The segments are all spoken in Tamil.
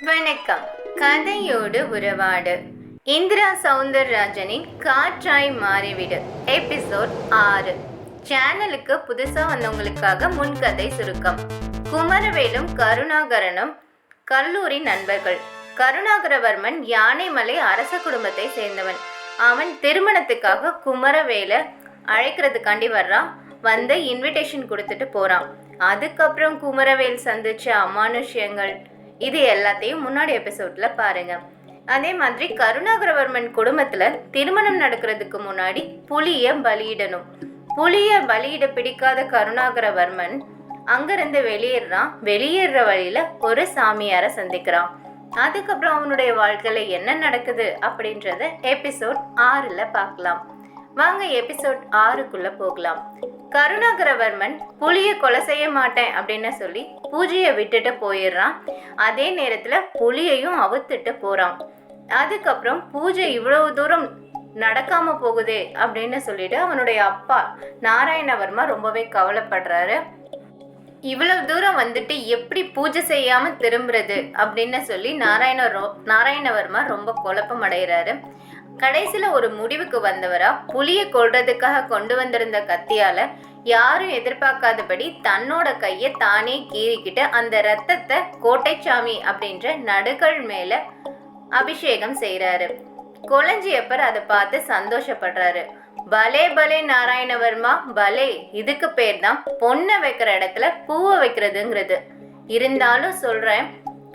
வணக்கம். கதையோடு உறவாடு. இந்திரா சவுந்தரராஜனின் காற்றாய் மாறிவிடு. எபிசோட் ஆறு. சேனலுக்கு புதுசா வந்தவங்களுக்காக முன்கதை சுருக்கம். குமரவேலும் கருணாகரனும் கல்லூரி நண்பர்கள். கருணாகரவர்மன் யானைமலை அரச குடும்பத்தை சேர்ந்தவன். அவன் திருமணத்துக்காக குமரவேல அழைக்கிறதுக்காண்டி வர்றான். வந்து இன்விடேஷன் கொடுத்துட்டு போறான். அதுக்கப்புறம் குமரவேல் சந்திச்ச அமானுஷ்யங்கள் இது எல்லாத்தையும் முன்னாடி எபிசோட்ல பாருங்க. அதே மாதிரி கருணாகரவர்மன் குடும்பத்துல திருமணம் நடக்கிறதுக்கு முன்னாடி புலிய பலியிடணும். புலிய பலியிட பிடிக்காத கருணாகரவர்மன் அங்கிருந்து வெளியேறான். வெளியேற வழியில ஒரு சாமியாரை சந்திக்கிறான். அதுக்கப்புறம் அவனுடைய வாழ்க்கையில என்ன நடக்குது அப்படின்றத எபிசோட் ஆறுல பார்க்கலாம். வாங்க எபிசோட் ஆறுக்குள்ள போகலாம். கருணாகரவர்மன் புலியை கொலை செய்ய மாட்டேன் அப்படின்னு சொல்லி பூஜையை விட்டுட்டு போயிடுறான். அதே நேரத்துல புலியையும் அவுத்துட்டு போறான். அதுக்கப்புறம் பூஜை இவ்வளவு தூரம் நடக்காம போகுதே அப்படின்னு சொல்லிட்டு அவனுடைய அப்பா நாராயணவர்மா ரொம்பவே கவலைப்படுறாரு. இவ்வளவு தூரம் வந்துட்டு எப்படி பூஜை செய்யாம திரும்புறது அப்படின்னு சொல்லி நாராயண ரோ நாராயணவர்மா ரொம்ப குழப்பம் அடைகிறாரு கடைசியில ஒரு முடிவுக்கு வந்தவரா புலியை கொல்றதுக்காக கொண்டு வந்திருந்த கத்தியால யாரும் எதிர்பார்க்காதபடி தன்னோட கையை தானே கீறிக்கிட்டு அந்த ரத்தத்தை கோட்டைச்சாமி அப்படின்ற நடுகள் மேல அபிஷேகம் செய்றாரு. கொலஞ்சியப்பர் அதை பார்த்து சந்தோஷப்படுறாரு. பலே பலே நாராயணவர்மா பலே இதுக்கு பேர் தான் பொண்ணை வைக்கிற இடத்துல பூவை வைக்கிறதுங்கிறது. இருந்தாலும் சொல்றேன்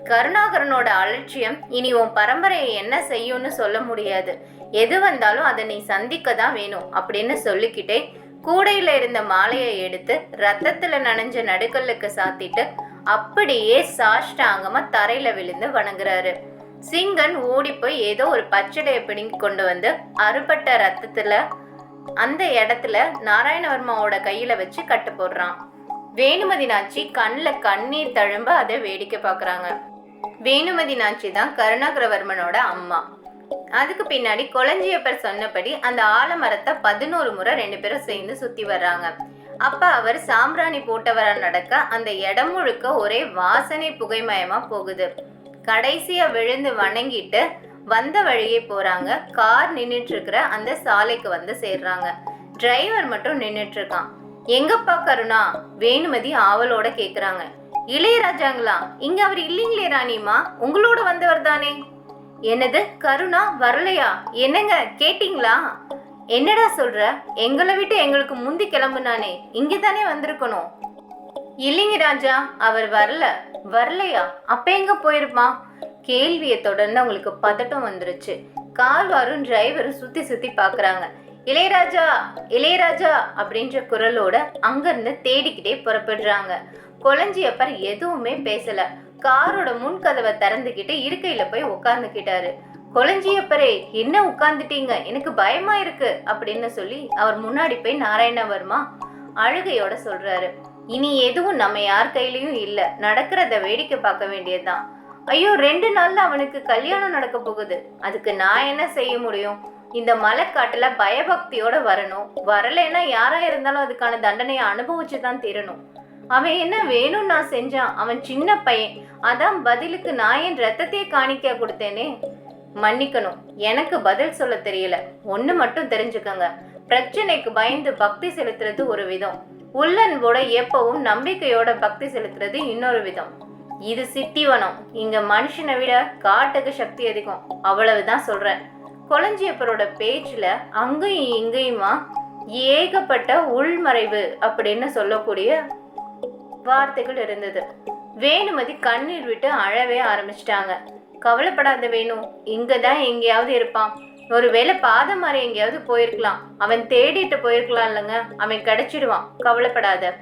கருணாகரனோட அலட்சியம் இனி உன் பரம்பரையை என்ன செய்யும்னு சொல்ல முடியாது. எது வந்தாலும் அதை நீ சந்திக்க தான் வேணும் அப்படின்னு சொல்லிக்கிட்டே கூடையில இருந்த மாலையை எடுத்து ரத்தத்துல நனைஞ்ச நடுக்கல்லுக்கு சாத்திட்டு அப்படியே சாஷ்டாங்கமா தரையில விழுந்து வணங்குறாரு. சிங்கன் ஓடி போய் ஏதோ ஒரு பச்சடையை பிடுங்கி கொண்டு வந்து அறுபட்ட ரத்தத்துல அந்த இடத்துல நாராயணவர்மாவோட கையில வச்சு கட்டு போடுறான். வேணுமதி நாச்சி கண்ணில் கண்ணீர் தழும்ப அதை வேடிக்கை பார்க்குறாங்க. வேணுமதி நாச்சி தான் கருணாகரவர்மனோட அம்மா. அதுக்கு பின்னாடி கொளஞ்சியப்பர் சொன்னபடி அந்த ஆலமரத்தை பதினோரு முறை ரெண்டு பேரும் சேர்ந்து சுத்தி வர்றாங்க. அப்ப அவர் சாம்பிராணி போட்டவரா நடக்க அந்த இடம் முழுக்க ஒரே வாசனை புகைமயமா போகுது. கடைசியா விழுந்து வணங்கிட்டு வந்த வழியே போறாங்க. கார் நின்றுட்டு இருக்கிற அந்த சாலைக்கு வந்து சேர்றாங்க. டிரைவர் மட்டும் நின்றுட்டு இருக்கான் எங்கப்பா கருணா? வேணுமதி ஆவலோட கேக்குறாங்க. இளையராஜாங்களா? இங்க அவர் இல்லைங்களே ராணிமா உங்களோட வந்தவர் தானே? என்னது கருணா வரலையா? என்னங்க கேட்டிங்களா? என்னடா சொல்ற? எங்களை விட்டு எங்களுக்கு முந்தி கிளம்புனானே இங்க தானே வந்திருக்கணும். இல்லைங்க ராஜா அவர் வரல. வரலையா? அப்ப எங்க போயிருப்பான் கேள்வியை தொடர்ந்து அவங்களுக்கு பதட்டம் வந்துருச்சு. கால்வாரும் டிரைவரும் சுத்தி சுத்தி பாக்குறாங்க. இளையராஜா இளையராஜா அப்படின்ற குரலோட அங்கிருந்து தேடிக்கிட்டே புறப்படுறாங்க. கொலஞ்சியப்பர் எதுவுமே பேசல. காரோட முன் கதவை திறந்துகிட்டு இருக்கையில போய் உட்கார்ந்துக்கிட்டாரு கொலஞ்சியப்பரே என்ன உட்கார்ந்துட்டீங்க எனக்கு பயமா இருக்கு அப்படின்னு சொல்லி அவர் முன்னாடி போய் நாராயணவர்மா அழுகையோட சொல்றாரு. இனி எதுவும் நம்ம யார் கையிலயும் இல்ல. நடக்கிறத வேடிக்கை பார்க்க வேண்டியதுதான். ஐயோ ரெண்டு நாள்ல அவனுக்கு கல்யாணம் நடக்க போகுது. அதுக்கு நான் என்ன செய்ய முடியும்? இந்த மலைக்காட்டுல பயபக்தியோட வரணும். வரலைன்னா யாரா இருந்தாலும் அதுக்கான தண்டனையை அனுபவிச்சு தான் தீரணும். அவன் என்ன வேணும் நான் செஞ்சான். அவன் சின்ன பையன். அதான் பதிலுக்கு நான் என் ரத்தத்தையே காணிக்க கொடுத்தேனே. மன்னிக்கணும். எனக்கு பதில் சொல்ல தெரியல. ஒன்று மட்டும் தெரிஞ்சுக்கங்க. பிரச்சனைக்கு பயந்து பக்தி செலுத்துறது ஒரு விதம். உள்ளன்போட எப்பவும் நம்பிக்கையோட பக்தி செலுத்துறது இன்னொரு விதம். இது சித்திவனம். இங்க மனுஷனை விட காட்டுக்கு சக்தி அதிகம். அவ்வளவுதான் சொல்றேன். கொளஞ்சியப்பரோட பேச்சுல அங்கேயும் இங்கேயுமா ஏகப்பட்ட உள்மறைவு அப்படின்னு சொல்லக்கூடிய வார்த்தைகள் இருந்தது. வேணுமதி கண்ணீர் விட்டு அழவே ஆரம்பிச்சிட்டாங்க. கவலைப்படாத வேணு இங்க தான் எங்கேயாவது இருப்பான். ஒருவேளை பாதம் மாறி எங்கேயாவது போயிருக்கலாம். அவன் தேடிட்டு போயிருக்கலாம் இல்லைங்க. அவன் கிடைச்சிடுவான். கவலைப்படாத.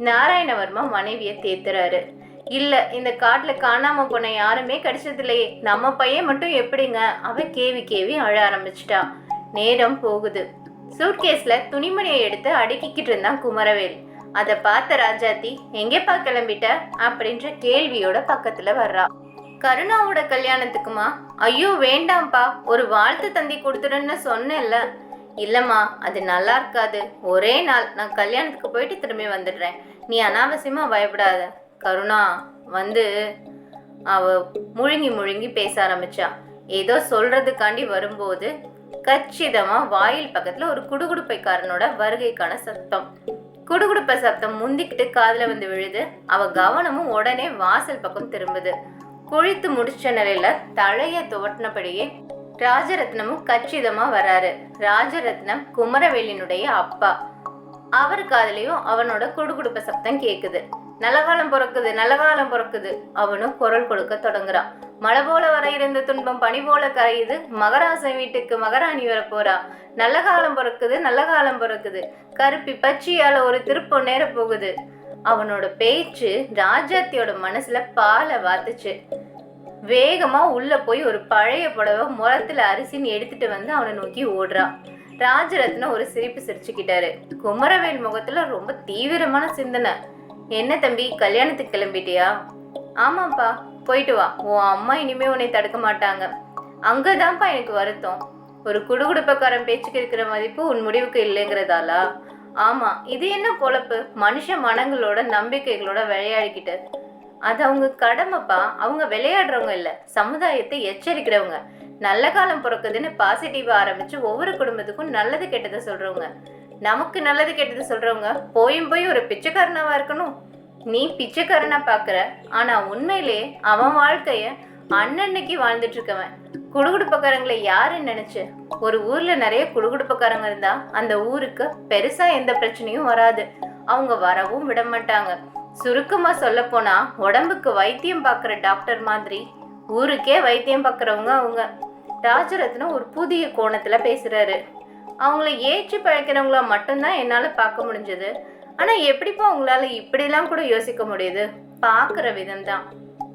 நாராயணவர்மா மனைவியை தேத்துறாரு. இல்ல இந்த காட்டுல காணாம போன யாருமே கிடைச்சதில்லையே. நம்ம பையன் மட்டும் எப்படிங்க? அவ கேவி கேவி அழ ஆரம்பிச்சிட்டா. நேரம் போகுது. சூட்கேஸ்ல துணிமணியை எடுத்து அடுக்கிக்கிட்டு இருந்தான் குமரவேல். அதை பார்த்த ராஜாத்தி எங்கேப்பா கிளம்பிட்ட? அப்படின்ற கேள்வியோட பக்கத்துல வர்றா. கருணாவோட கல்யாணத்துக்குமா? ஐயோ வேண்டாம்ப்பா. ஒரு வாழ்த்து தந்தி கொடுத்துடுன்னு சொன்னேன்ல. இல்லம்மா அது நல்லா இருக்காது. ஒரே நாள். நான் கல்யாணத்துக்கு போயிட்டு திரும்பி வந்துடுறேன். நீ அனாவசியமா பயப்படாத. கருணா வந்து அவ முழுங்கி முழுங்கி பேச ஆரம்பிச்சா. ஏதோ சொல்றதுக்காண்டி வரும்போது கச்சிதமா வாயில் பக்கத்துல ஒரு குடுகுடுப்பைக்காரனோட வருகைக்கான சத்தம். குடுகுடுப்ப சப்தம் முந்திக்கிட்டு காதில் வந்து விழுது. அவ கவனமும் உடனே வாசல் பக்கம் திரும்புது. குழித்து முடிச்ச நிலையில தலைய துவட்டினபடியே ராஜரத்னமும் கச்சிதமா வராரு. ராஜரத்னம் குமரவேலினுடைய அப்பா. அவர் காதலையும் அவனோட குடுகுடுப்ப சப்தம் கேக்குது. நல்ல காலம் பிறக்குது நல்ல காலம் பிறக்குது அவனும் குரல் கொடுக்க தொடங்குறான். மழை போல வர இருந்த துன்பம் பனி போல கரையுது. மகராசன் வீட்டுக்கு மகாராணி வர போறா நல்ல காலம் பிறக்குது நல்ல காலம் பிறக்குது. கருப்பி பச்சையால ஒரு திருப்பம் நேர போகுது. அவனோட பேச்சு ராஜாத்தியோட மனசுல பாலை வாத்துச்சு. வேகமா உள்ள போய் ஒரு பழைய புடவை முரத்துல அரிசின்னு எடுத்துட்டு வந்து அவனை நோக்கி ஓடுறான். ராஜரத்னம் ஒரு சிரிப்பு சிரிச்சுக்கிட்டாரு. குமரவேல் முகத்துல ரொம்ப தீவிரமான சிந்தனை. என்ன தம்பி கல்யாணத்துக்கு கிளம்பிட்டியா? ஆமாப்பா போயிட்டு வா. உன் அம்மா இனிமே உன்னை தடுக்க மாட்டாங்க. அங்கதான்ப்பா எனக்கு வருத்தம். ஒரு குடுகுடுப்பக்காரன் பேச்சுக்கு இருக்கிற மதிப்பு உன் முடிவுக்கு இல்லைங்கிறதாலா. ஆமா இது என்ன பொழப்பு? மனுஷ மனங்களோட நம்பிக்கைகளோட விளையாடிக்கிட்டு. அது அவங்க கடமைப்பா. அவங்க விளையாடுறவங்க இல்ல. சமுதாயத்தை எச்சரிக்கிறவங்க. நல்ல காலம் பிறக்குதுன்னு பாசிட்டிவா ஆரம்பிச்சு ஒவ்வொரு குடும்பத்துக்கும் நல்லது கெட்டதை சொல்றவங்க. நமக்கு நல்லது கெட்டது சொல்றவங்க போயும் போய் ஒரு பிச்சைக்காரனாவா இருக்கணும். நீ பிச்சைக்காரனா பாக்குற. ஆனா உண்மையிலே அவன் வாழ்க்கைய அன்னன்னைக்கு வாழ்ந்துட்டு இருக்கவன். குடுகுடுப்பக்காரங்களை யாருன்னு நினைச்சு? ஒரு ஊர்ல நிறைய குடுகுடுப்பக்காரங்க இருந்தா அந்த ஊருக்கு பெருசா எந்த பிரச்சனையும் வராது. அவங்க வரவும் விட மாட்டாங்க. சுருக்கமா சொல்ல போனா உடம்புக்கு வைத்தியம் பார்க்குற டாக்டர் மாதிரி ஊருக்கே வைத்தியம் பார்க்குறவங்க அவங்க. ராஜரத்னம் ஒரு புதிய கோணத்துல பேசுறாரு. அவங்கள ஏற்றி பழைக்கிறவங்கள மட்டும்தான் என்னால் பார்க்க முடிஞ்சது. ஆனால் எப்படிப்பா உங்களால் இப்படிலாம் கூட யோசிக்க முடியுது? பார்க்குற விதம் தான்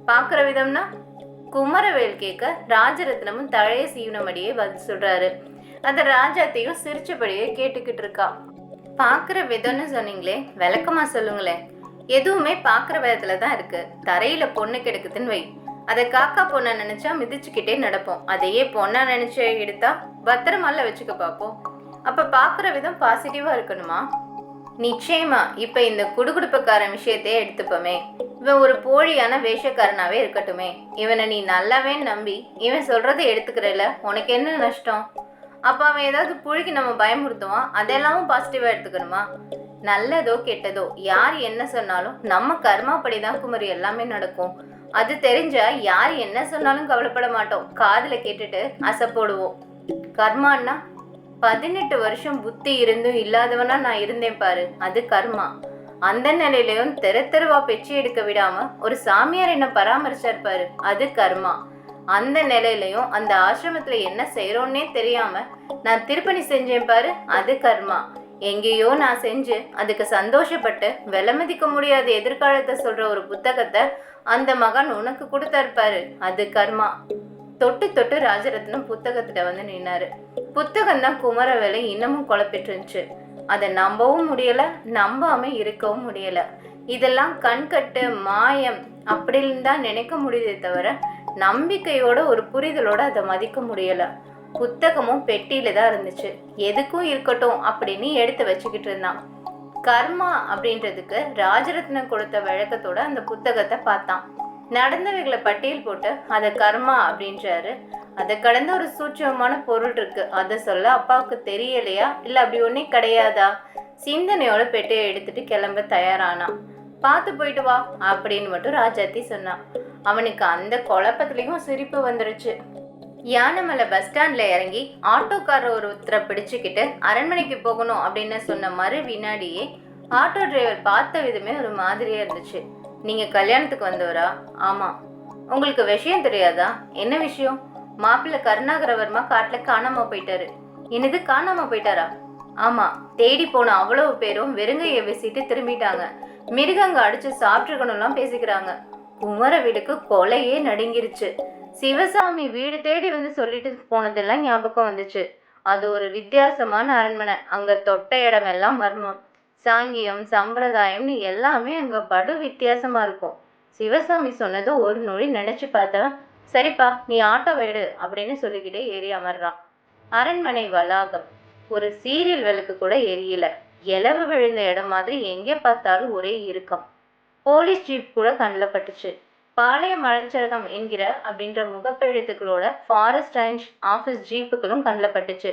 பார்க்குற விதம்னா குமரவேல் கேட்க ராஜரத்னமும் தழைய சீவனமடியே பதில் சொல்கிறாரு அந்த ராஜாத்தையும் சிரிச்சபடியே கேட்டுக்கிட்டு இருக்கா. பார்க்குற விதம்னு சொன்னீங்களே விளக்கமாக சொல்லுங்களேன். எதுவுமே பார்க்குற விதத்துல தான் இருக்குது தரையில் பொண்ணு கிடக்குதுன்னு வை. அதை காக்கா பொண்ணை நினச்சா மிதிச்சுக்கிட்டே நடப்போம். அதையே பொண்ணா நினச்சி எடுத்தா பத்திரமால வச்சுக்க பார்ப்போம் அப்போ பார்க்குற விதம் பாசிட்டிவாக இருக்கணுமா? நிச்சயமா இப்போ இந்த குடுகுடுப்புக்காரன் விஷயத்தையே எடுத்துப்போமே. இவன் ஒரு போலியான வேஷக்காரனாவே இருக்கட்டுமே. இவனை நீ நல்லாவே நம்பி இவன் சொல்றதை எடுத்துக்கிறல உனக்கு என்ன நஷ்டம்? அப்போ அவன் ஏதாவது புழுகி நம்ம பயமுறுத்துவான் அதெல்லாமும் பாசிட்டிவாக எடுத்துக்கணுமா? நல்லதோ கெட்டதோ யார் என்ன சொன்னாலும் நம்ம கர்மாப்படி தான் குமரி எல்லாமே நடக்கும். அது தெரிஞ்சா யார் என்ன சொன்னாலும் கவலைப்பட மாட்டோம். காதில் கேட்டுட்டு அசைப்போடுவோம் கர்மான்னா பதினெட்டு வருஷம் புத்தி இருந்தும் இல்லாதவனா நான் இருந்தேன் பாரு. அது கர்மா. அந்த நிலையிலையும் தெரு தெருவா பெச்சு எடுக்க விடாம ஒரு சாமியார் என்ன பராமரிச்சாரு பாரு. அது கர்மா. அந்த நிலையிலையும் அந்த ஆசிரமத்துல என்ன செய்யறோன்னே தெரியாம நான் திருப்பணி செஞ்சேன் பாரு. அது கர்மா. எங்கேயோ நான் செஞ்சு அதுக்கு சந்தோஷப்பட்டு விலை மதிக்க முடியாத எதிர்காலத்தை சொல்ற ஒரு புத்தகத்தை அந்த மகன் உனக்கு கொடுத்தாருப்பாரு அது கர்மா. தொட்டு தொட்டு ராஜரத்னம் புத்தகத்திட்ட வந்து நின்னாரு. புத்தகம் தான் குமரவேலை இன்னமும் குழப்பிட்டு இருந்துச்சு அதை நம்பவும் முடியல நம்பாம இருக்கவும் முடியல. இதெல்லாம் கண்கட்டு மாயம் அப்படின்னு தான் நினைக்க முடியுதே தவிர நம்பிக்கையோட ஒரு புரிதலோட அதை மதிக்க முடியல. புத்தகமும் பெட்டியில தான் இருந்துச்சு. எதுக்கும் இருக்கட்டும் அப்படின்னு எடுத்து வச்சுக்கிட்டு இருந்தான். கர்மா அப்படின்றதுக்கு ராஜரத்னம் கொடுத்த வழக்கத்தோட அந்த புத்தகத்தை பார்த்தான். நடந்தவைகளை பட்டியல் போட்டு அதை கர்மா அப்படின்றாரு. அதை கடந்த ஒரு சூட்சமான பொருள் இருக்கு. அதை சொல்ல அப்பாவுக்கு தெரியலையா? இல்ல அப்படி ஒன்றே கிடையாதா? சிந்தனையோட பெட்டையை எடுத்துட்டு கிளம்ப தயாரானான் பார்த்து போயிட்டு வா அப்படின்னு மட்டும் ராஜாத்தி சொன்னான் அவனுக்கு அந்த குழப்பத்திலையும் சிரிப்பு வந்துருச்சு. யானைமலை பஸ் ஸ்டாண்ட்ல இறங்கி ஆட்டோக்காரர் ஒருத்தரை பிடிச்சுக்கிட்டு அரண்மனைக்கு போகணும் அப்படின்னு சொன்ன மறு வினாடியே ஆட்டோ டிரைவர் பார்த்த விதமே ஒரு மாதிரியா இருந்துச்சு. நீங்க கல்யாணத்துக்கு வந்தவரா? ஆமா. உங்களுக்கு விஷயம் தெரியாதா? என்ன விஷயம்? மாப்பிள்ளை கருணாகரவர்மா காட்டுல காணாம போயிட்டாரு. என்னது காணாம போயிட்டாரா? ஆமா தேடி போன அவ்வளவு பேரும் வெறுங்கைய வீசிட்டு திரும்பிட்டாங்க. மிருகங்க அடிச்சு சாப்பிட்டுருக்கணும்லாம் பேசிக்கிறாங்க. குமர வீடுக்கு கொலையே நடுங்கிருச்சு. சிவசாமி வீடு தேடி வந்து சொல்லிட்டு போனதெல்லாம் ஞாபகம் வந்துச்சு. அது ஒரு வித்தியாசமான அரண்மனை. அங்க தொட்ட இடமெல்லாம் மர்மம். சாங்கியம் சம்பிரதாயம்னு எல்லாமே அங்கே படு வித்தியாசமாக இருக்கும். சிவசாமி சொன்னதை ஒரு நொழி நினச்சி பார்த்தவன் சரிப்பா நீ ஆட்டோ எடு அப்படின்னு சொல்லிக்கிட்டே ஏறி அமர்றான். அரண்மனை வளாகம். ஒரு சீரியல் விளக்கு கூட எரியல. இலவு விழுந்த இடம் மாதிரி எங்கே பார்த்தாலும் ஒரே இறுக்கம். போலீஸ் ஜீப் கூட கண்ணில் பட்டுச்சு பாளையம் மலஞ்சரகம் என்கிற அப்படின்ற முகப்பெழுத்துக்களோட ஃபாரஸ்ட் ரேஞ்ச் ஆஃபீஸ் ஜீப்புகளும் கண்ணில் பட்டுச்சு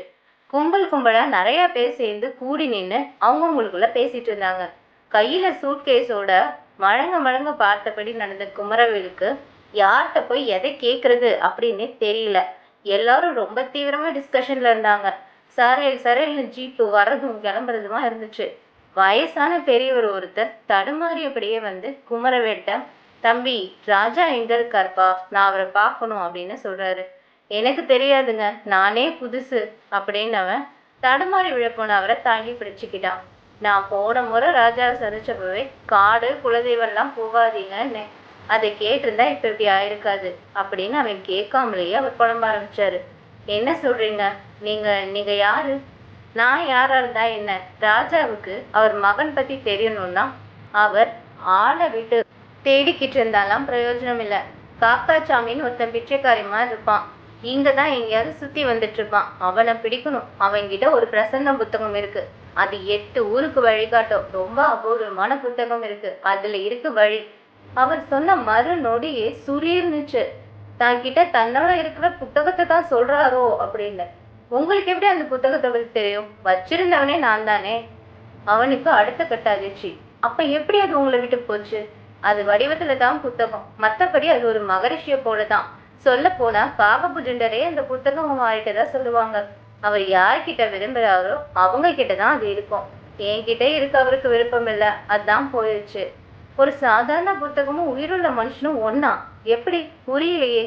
கும்பல் கும்பலா நிறைய பேர் சேர்ந்து கூடி நின்று அவங்கவுங்களுக்குள்ள பேசிட்டு இருந்தாங்க. கையில சூட்கேஸோட மழங்க மழங்க பார்த்தபடி நடந்த குமரவேலுக்கு யார்கிட்ட போய் எதை கேட்கறது அப்படின்னு தெரியல. எல்லாரும் ரொம்ப தீவிரமா டிஸ்கஷன்ல இருந்தாங்க. சரையல் சரையல்னு ஜீப்பு வர்றதும் கிளம்புறதுமா இருந்துச்சு. வயசான பெரியவர் ஒருத்தர் தடுமாறியபடியே வந்து குமரவேட்ட தம்பி ராஜா எங்க இருக்காருப்பா? நான் அவரை பார்க்கணும் அப்படின்னு சொல்றாரு. எனக்கு தெரியாதுங்க. நானே புதுசு அப்படின்னு அவன் தடுமாறி விழப்போன அவரை தாங்கி பிடிச்சுக்கிட்டான். நான் போன முறை ராஜாவை சந்திச்சப்பவே காடு குலதெய்வம்லாம் போகாதீங்கன்னு அதை கேட்டிருந்தா இப்ப இப்படி ஆயிருக்காது அப்படின்னு அவன் கேட்காமலேயே அவர் புலம்ப ஆரம்பிச்சாரு. என்ன சொல்றீங்க? நீங்க நீங்க யாரு? நான் யாரா இருந்தா என்ன? ராஜாவுக்கு அவர் மகன் பத்தி தெரியணும்னா அவர் ஆளை விட்டு தேடிக்கிட்டு இருந்தாலாம் பிரயோஜனம் இல்லை காக்காச்சாமின்னு ஒருத்தன் பிச்சைக்காரியமா இருப்பான். இங்கே தான் எங்கேயாவது சுற்றி வந்துட்டு இருப்பான் அவனை பிடிக்கணும். அவன்கிட்ட ஒரு பிரசன்ன புத்தகம் இருக்கு. அது எட்டு ஊருக்கு வழிகாட்டும். ரொம்ப அபூர்வமான புத்தகம் இருக்கு. அதுல இருக்கு வழி. அவர் சொன்ன மறு நொடியே சுரீர்னுச்சு தன்கிட்ட தன்னோட இருக்கிற புத்தகத்தை தான் சொல்றாரோ? அப்படின்னு. உங்களுக்கு எப்படி அந்த புத்தகத்தை பற்றி தெரியும்? வச்சிருந்தவனே நான் தானே. அவனுக்கு அடுத்த கட்ட அதிர்ச்சி. அப்ப எப்படி அது உங்களை விட்டு போச்சு? அது வடிவத்துல தான் புத்தகம். மற்றபடி அது ஒரு மகரிஷிய போலதான். சொல்ல போனா காகபுஜண்டரே அந்த புத்தகம் தான் சொல்லுவாங்க. அவர் யார்கிட்ட விரும்புறாரோ அவங்க கிட்டதான் அது இருக்கும். என்கிட்ட இருக்க அவருக்கு விருப்பம் இல்ல அதான் போயிடுச்சு ஒரு சாதாரண புத்தகமும் உயிருள்ள மனுஷனும் ஒன்னா எப்படி? புரியலையே.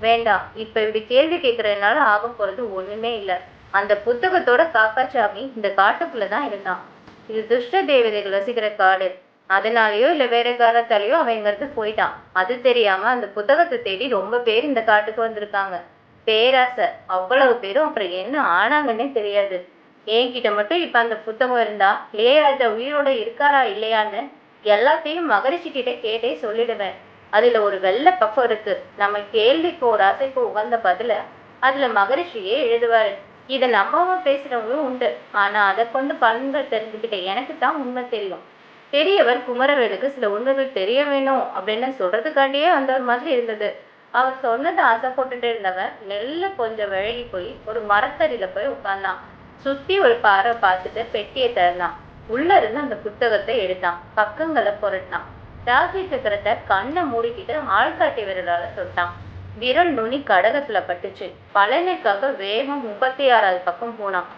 வேண்டாம். இப்ப இப்படி கேள்வி கேட்கறதுனால ஆக போறது ஒண்ணுமே இல்ல. அந்த புத்தகத்தோட காக்காச்சாமி இந்த காட்டுக்குள்ளதான் இருந்தான். இது துஷ்ட தேவதைகள் வசிக்கிற காடு. அதனாலயோ இல்ல வேற காரணத்தாலேயோ அவன் போயிட்டான். அது தெரியாம அந்த புத்தகத்தை தேடி ரொம்ப பேர் இந்த காட்டுக்கு வந்திருக்காங்க. பேராசை. அவ்வளவு பேரும் அப்புறம் என்ன ஆனாங்கன்னே தெரியாது. என்கிட்ட மட்டும் இப்ப அந்த புத்தகம் இருந்தா இளையராஜா உயிரோட இருக்காரா இல்லையான்னு எல்லாத்தையும் மகரிஷி கிட்ட கேட்டே சொல்லிடுவேன். அதுல ஒரு வெள்ளை பக்கம் இருக்கு. நம்ம கேள்விக்கு ஒரு அசைக்கு உகந்த பதில அதுல மகரிஷியே எழுதுவாரு. இதை நம்பாம பேசுறவங்களும் உண்டு. ஆனா அதை கொண்டு பலன்கள் தெரிஞ்சுக்கிட்ட எனக்கு தான் உண்மை தெரியும். பெரியவர் குமரவேலுக்கு சில உண்மைகள் தெரிய வேணும் அப்படின்னு சொல்றதுக்காண்டியே வந்தவர் மாதிரி இருந்தது. அவர் சொன்னதை ஆசைப்பட்டுட்டு இருந்தவன் நெல்ல கொஞ்சம் விலகி போய் ஒரு மரத்தடியில போய் உட்கார்ந்தான். சுத்தி ஒரு பாறை பார்த்துட்டு பெட்டியை திறந்தான். உள்ள இருந்து அந்த புத்தகத்தை எடுத்தான். பக்கங்களை புரட்டினான். ராசி சக்கரத்தை கண்ணை மூடிக்கிட்டு ஆள்காட்டி விரலால சொல்லிட்டான் விரல் நுனி கடகத்துல பட்டுச்சு. பழனிக்காக வேகம் முப்பத்தி ஆறாவது பக்கம் போனான்.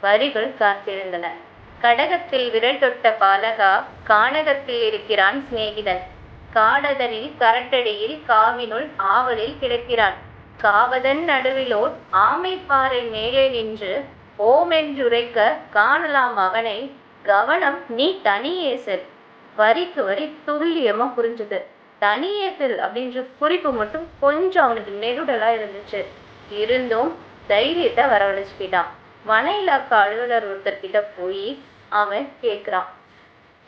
வரிகள் காத்திருந்தன. கடகத்தில் விரல் தொட்ட பாலகா கானகத்தில் இருக்கிறான் சிநேகிதன். காடதனில் கரட்டடியில் காவினுள் ஆவலில் கிடக்கிறான். காவதன் நடுவிலோர் ஆமைப்பாறை மேலே நின்று ஓமென்றுரைக்க காணலாம் அவனை. கவனம் நீ தனியே செல் வரிக்கு வரி துல்லியமா புரிஞ்சுது. தனியே செல் அப்படின்ற குறிப்பு மட்டும் கொஞ்சம் அவனுக்கு நெருடலா இருந்துச்சு. இருந்தும் தைரியத்தை வரவழைச்சுக்கிட்டான். வன இலாக்கா அலுவலர் ஒருத்தர் கிட்ட போய் அவன் கேட்குறான்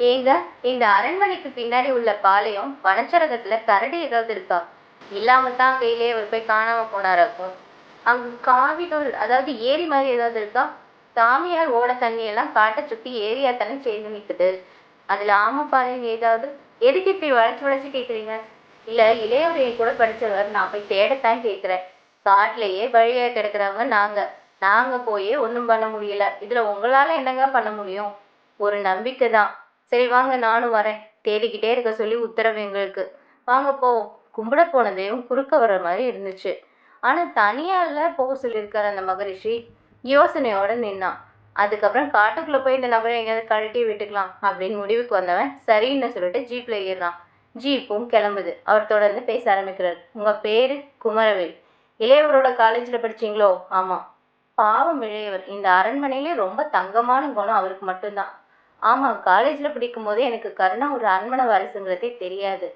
ஏங்க இந்த அரண்மனைக்கு பின்னாடி உள்ள பாளையம் வனச்சரகத்துல கரடி ஏதாவது இருக்கா? இல்லாம தான் கையிலே அவர் போய் காணாம போனாராக்கும் அங்க காவிகள் அதாவது ஏரி மாதிரி ஏதாவது இருக்கா? சாமியார் ஓட தண்ணி எல்லாம் காட்டை சுத்தி ஏரியா தானே சேர்ந்து நிற்குது அதுல ஆமப்பாளையம் ஏதாவது? எதுக்கு இப்படி வளைச்சு வளைச்சு கேக்குறீங்க? இல்ல இளையவர் என் கூட படிச்சவர் நான் போய் தேடத்தான் கேக்குறேன். காட்டுலயே வழியா கிடக்குறவங்க நாங்க. நாங்க போய் ஒன்றும் பண்ண முடியல. இதுல உங்களால என்னங்க பண்ண முடியும்? ஒரு நம்பிக்கை தான். சரி வாங்க நானும் வரேன். தேடிக்கிட்டே இருக்க சொல்லி உத்தரவு எங்களுக்கு. வாங்க போவோம் கும்பிட போன தெய்வம் குறுக்க வர மாதிரி இருந்துச்சு. ஆனா தனியால போக சொல்லியிருக்காரு அந்த மகரிஷி. யோசனையோட நின்னான். அதுக்கப்புறம் காட்டுக்குள்ள போய் இந்த நபரை எங்கேயாவது கழட்டி விட்டுக்கலாம் அப்படின்னு முடிவுக்கு வந்தவன் சரின்னு சொல்லிட்டு ஜீப்ல ஏறுறான். ஜீப்பும் கிளம்புது. அவர் தொடர்ந்து பேச ஆரம்பிக்கிறார். உங்க பேரு குமரவேல். இளையவரோட காலேஜ்ல படிச்சீங்களோ? ஆமா. பாவம் இளையவர் இந்த அரண்மனையிலே ரொம்ப தங்கமான குணம் அவருக்கு மட்டும்தான். ஆமா காலேஜ்ல படிக்கும் போதே எனக்கு கருணா ஒரு அரண்மனை வாரிசுங்கிறதே தெரியாது.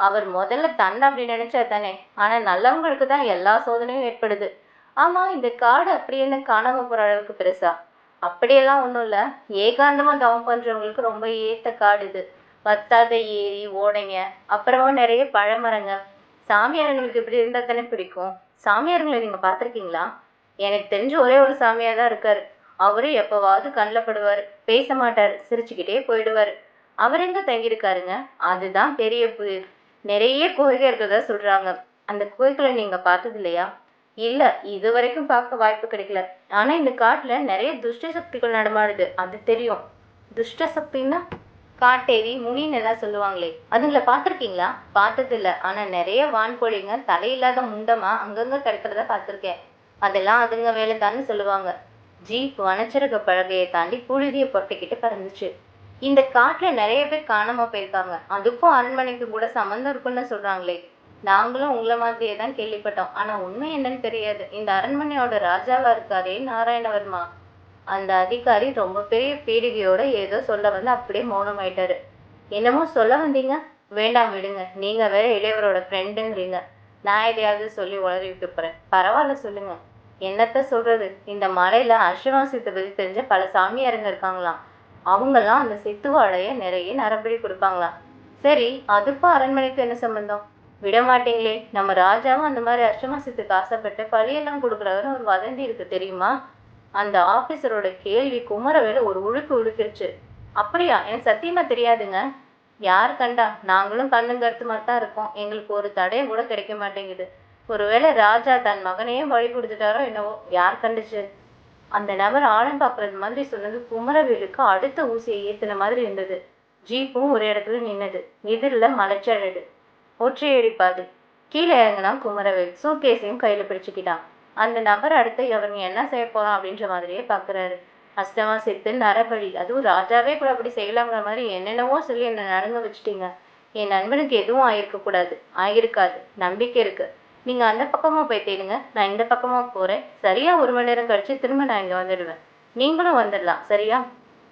அவர் முதல்ல தன்னை அப்படி நினைச்சா தானே. ஆனா நல்லவங்களுக்கு தான் எல்லா சோதனையும் ஏற்படுது. ஆமா இந்த காடு அப்படி என்ன காணாம போற அளவுக்கு பெருசா? அப்படியெல்லாம் ஒன்றும் இல்லை. ஏகாந்தமாக தவம் பண்ணுறவங்களுக்கு ரொம்ப ஏத்த காடு இது. வத்தாத ஏரி ஓடைங்க அப்புறமா நிறைய பழமரங்க சாமியாருங்களுக்கு இப்படி இருந்தால் தானே பிடிக்கும்? சாமியாருங்களை நீங்கள் பார்த்துருக்கீங்களா? எனக்கு தெரிஞ்ச ஒரே ஒரு சாமியாக தான் இருக்கார். அவரு எப்போவாவது கண்ணில் படுவார். பேச மாட்டார். சிரிச்சுக்கிட்டே போயிடுவார். அவர் எங்க தங்கியிருக்காருங்க? அதுதான் பெரிய புயல் நிறைய குகைகள் இருக்கிறதா சொல்றாங்க. அந்த கோயில்களை நீங்க பார்த்தது இல்லையா? இல்ல இது வரைக்கும் பார்க்க வாய்ப்பு கிடைக்கல. ஆனா இந்த காட்டுல நிறைய துஷ்ட சக்திகள் நடமாடுது. அது தெரியும். துஷ்ட சக்தின்னா காட்டேரி முனின்னு எல்லாம் சொல்லுவாங்களே. அதுங்களை பார்த்துருக்கீங்களா? பார்த்தது ஆனால் ஆனா நிறைய வான்கோழிங்க தலையில்லாத முண்டமா அங்கங்க கிடக்கிறத பார்த்துருக்கேன். அதெல்லாம் அதுங்க வேலைதான்னு சொல்லுவாங்க. ஜீப் வனச்சரக பலகையை தாண்டி புழுதியை பொட்டிக்கிட்டு பறந்துச்சு. இந்த காட்டுல நிறைய பேர் காணாம போயிருக்காங்க. அதுக்கும் அரண்மனைக்கு கூட சம்மந்தம் இருக்குன்னு சொல்றாங்களே. நாங்களும் உங்களை மாதிரியே தான் கேள்விப்பட்டோம். ஆனா உண்மை என்னன்னு தெரியாது. இந்த அரண்மனையோட ராஜாவா இருக்காரே நாராயணவர்மா. அந்த அதிகாரி ரொம்ப பெரிய பீடிகையோட ஏதோ சொல்ல வந்து அப்படியே மௌனம் ஆயிட்டாரு என்னமோ சொல்ல வந்தீங்க? வேண்டாம் விடுங்க. நீங்க வேற இளையவரோட ஃப்ரெண்டுங்கிறீங்க நான் எதையாவது சொல்லி உளறி விட்டு போறேன். பரவாயில்ல சொல்லுங்க. என்னத்த சொல்றது? இந்த மலையில அஸ்வவாசியத்தை பத்தி தெரிஞ்ச பல சாமியாருங்க இருக்காங்களாம். அவங்கெல்லாம் அந்த சித்துவாழைய நிறைய நரம்படி கொடுப்பாங்களாம் சரி அதுக்கும் அரண்மனைக்கு என்ன சம்பந்தம்? விட மாட்டீங்களே நம்ம ராஜாவும் அந்த மாதிரி அஷ்டமாசத்துக்கு ஆசைப்பட்டு பழியெல்லாம் கொடுக்குறவரு ஒரு வதந்தி இருக்கு தெரியுமா? அந்த ஆபீசரோட கேள்வி குமரவேல ஒரு உழுக்கு உழுக்கிருச்சு. அப்படியா? எனக்கு சத்தியமா தெரியாதுங்க. யார் கண்டா? நாங்களும் கண்ணுங்கருத்துமா மாதிரி தான் இருக்கோம். எங்களுக்கு ஒரு தடையும் கூட கிடைக்க மாட்டேங்குது. ஒருவேளை ராஜா தன் மகனையும் வழி கொடுத்துட்டாரோ என்னவோ? யார் கண்டுச்சு? அந்த நபர் ஆழம் பார்க்கறது மாதிரி சொன்னது குமரவேலுக்கு அடுத்த ஊசியை ஏத்துன மாதிரி இருந்தது. ஜீப்பும் ஒரு இடத்துல நின்னது. எதிரில் மலைச்சழடு ஒற்றையடிப்பாது கீழே இறங்கினா குமரவேல். சூட்கேஸையும் கையில பிடிச்சுக்கிட்டான். அந்த நபர் அடுத்து அவன் என்ன செய்ய போறான்? அப்படின்ற மாதிரியே பாக்குறாரு. அஷ்டமா சித்து நரபலி. அதுவும் ராஜாவே கூட அப்படி செய்யலாங்கிற மாதிரி என்னென்னவோ சொல்லி என்னை நடந்து வச்சுட்டீங்க. என் நண்பனுக்கு எதுவும் ஆயிருக்க கூடாது. ஆயிருக்காது. நம்பிக்கை இருக்கு. நீங்க அந்த பக்கமா போய் தேடுங்க. நான் இந்த பக்கமா போறேன். சரியா ஒரு மணி நேரம் கழிச்சு திரும்ப நான் இங்க வந்துடுவேன். நீங்களும் வந்துடலாம். சரியா?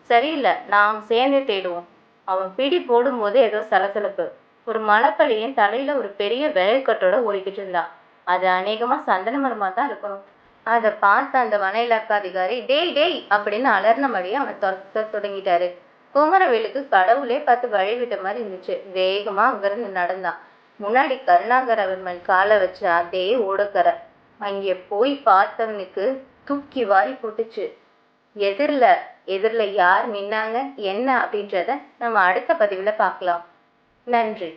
சரியில்லை. நாம் சேர்ந்து தேடுவோம். அவன் பிடி போடும்போது ஏதோ சலசலப்பு. ஒரு மலைப்பள்ளியின் தலையில ஒரு பெரிய விளைக்கட்டோட ஓடிக்கிட்டு இருந்தான். அது அநேகமா சந்தன மரமா தான் இருக்கணும். அதை பார்த்த அந்த வன இலாக்கா அதிகாரி டேய் டேய் அப்படின்னு அலர்னபடியே அவன் துரத்த தொடங்கிட்டாரு. குமரவேலுக்கு கடவுளே பார்த்து வழி விட்ட மாதிரி இருந்துச்சு. வேகமா அங்கிருந்து நடந்தான். முன்னாடி கருணாகரவர்மன் காலை வச்ச அதே ஓடக்கரை அங்கே போய் பார்த்தவனுக்கு தூக்கி வாரி போட்டுச்சு. எதிரில் எதிரில் யார் நின்னாங்க என்ன அப்படின்றத நம்ம அடுத்த பதிவில் பார்க்கலாம். நன்றி.